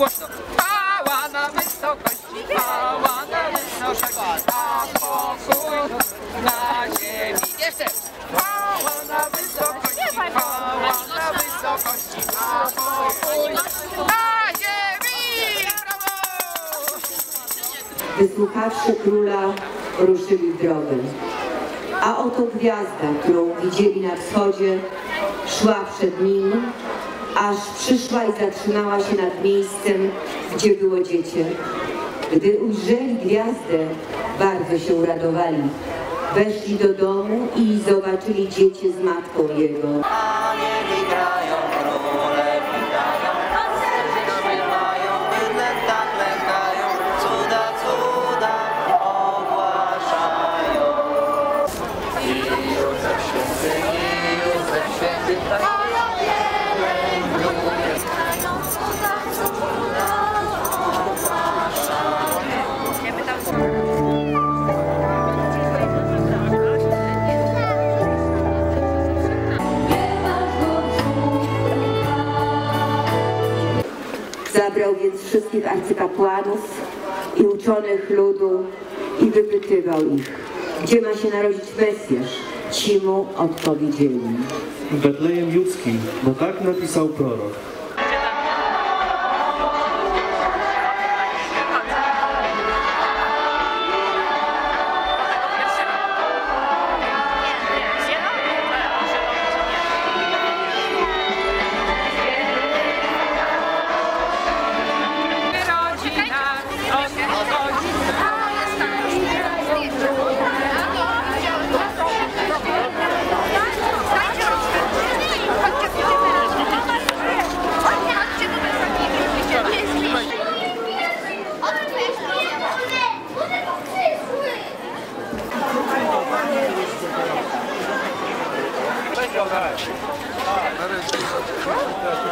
głośno. Pała na wysokości, pała na wysokości, a pokój na ziemi. Jeszcze. Pała na wysokości, pała na wysokości, a pokój na ziemi. Wysłuchawszy króla, ruszyli w drogę. A oto gwiazda, którą widzieli na wschodzie, szła przed nim aż przyszła i zatrzymała się nad miejscem, gdzie było dziecię. Gdy ujrzeli gwiazdę, bardzo się uradowali. Weszli do domu i zobaczyli dziecię z matką jego. Zabrał więc wszystkich arcykapłanów i uczonych ludu i wypytywał ich, gdzie ma się narodzić Mesjasz. Ci mu odpowiedzieli. w Betlejem Judzkim, bo tak napisał prorok. saudade.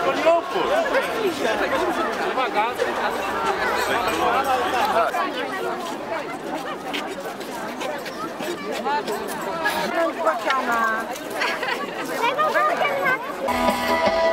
Tô louco. Devagar. Não, não, não.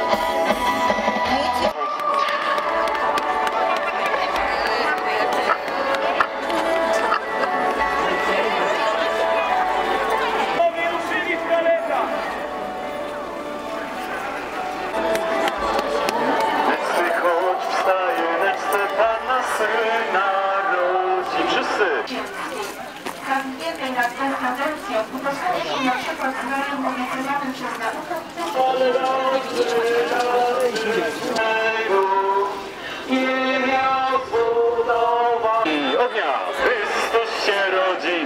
Nad konstytucją, udostępnił na przykład ognia Chrystus się rodzi.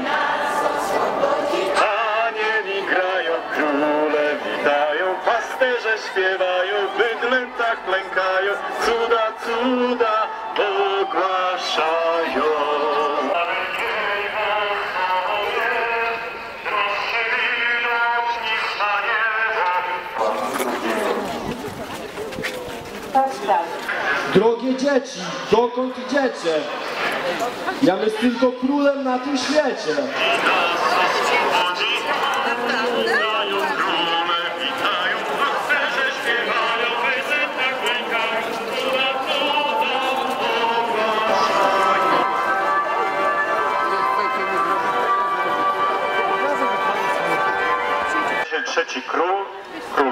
Anieli grają, króle witają, pasterze śpiewają, bydlętach klękają, cuda, cuda ogłaszają. Drogie dzieci, dokąd idziecie? Jam jest tylko królem na tym świecie. Trzeci król,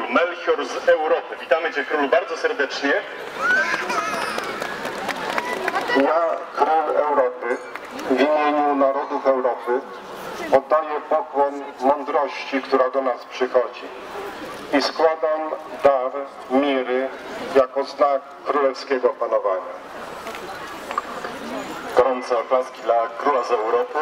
Melchior z Europy. Witamy Cię królu bardzo serdecznie. Ja, król Europy, w imieniu narodów Europy, oddaję pokłon mądrości, która do nas przychodzi i składam dar miry jako znak królewskiego panowania. Gorące oklaski dla króla z Europy.